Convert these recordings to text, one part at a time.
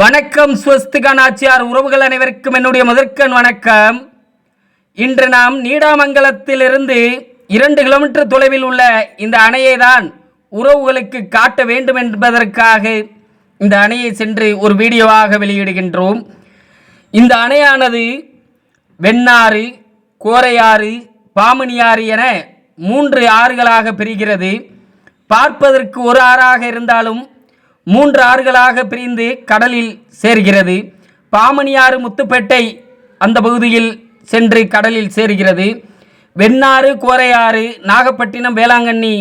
வணக்கம் ஸ்வஸ்திகா நாச்சியார் உறவுகள் அனைவருக்கும் என்னுடைய முதற்கண் வணக்கம். இன்று நாம் நீடாமங்கலத்திலிருந்து இரண்டு கிலோமீட்டர் தொலைவில் உள்ள இந்த அணையை தான் உறவுகளுக்கு காட்ட வேண்டும் என்பதற்காக இந்த அணையை சென்று ஒரு வீடியோவாக வெளியிடுகின்றோம். இந்த அணையானது வெண்ணாறு கோரையாறு பாமணியாறு என மூன்று ஆறுகளாக பிரிகிறது. பார்ப்பதற்கு ஒரு ஆறாக இருந்தாலும் மூன்று ஆறுகளாக பிரிந்து கடலில் சேர்கிறது. பாமணியாறு முத்துப்பேட்டை அந்த பகுதியில் சென்று கடலில் சேர்கிறது. வெண்ணாறு கோரையாறு நாகப்பட்டினம் வேளாங்கண்ணி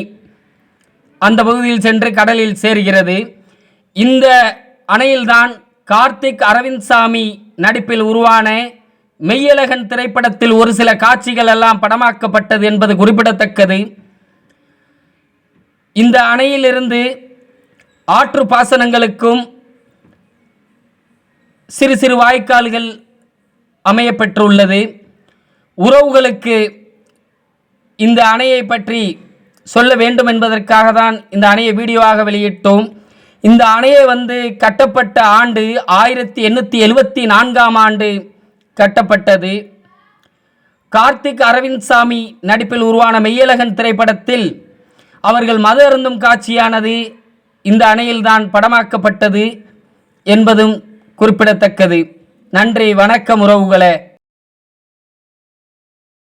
அந்த பகுதியில் சென்று கடலில் சேர்கிறது. இந்த அணையில்தான் கார்த்திக் அரவிந்த் சாமி நடிப்பில் உருவான மெய்யழகன் திரைப்படத்தில் ஒரு சில காட்சிகள் எல்லாம் படமாக்கப்பட்டது என்பது குறிப்பிடத்தக்கது. இந்த அணையிலிருந்து ஆற்று பாசனங்களுக்கும் சிறு சிறு வாய்க்கால்கள் அமையப்பெற்றுள்ளது. உறவுகளுக்கு இந்த அணையை பற்றி சொல்ல வேண்டும் என்பதற்காக தான் இந்த அணையை வீடியோவாக வெளியிட்டோம். இந்த அணையை வந்து கட்டப்பட்ட ஆண்டு ஆயிரத்தி எண்ணூற்றி எழுபத்தி நான்காம் ஆண்டு கட்டப்பட்டது. கார்த்திக் அரவிந்த் சாமி நடிப்பில் உருவான மெய்யழகன் திரைப்படத்தில் அவர்கள் மது அருந்தும் காட்சியானது இந்த அணையில்தான் படமாக்கப்பட்டது என்பதும் குறிப்பிடத்தக்கது. நன்றி வணக்கம் உறவுகளே.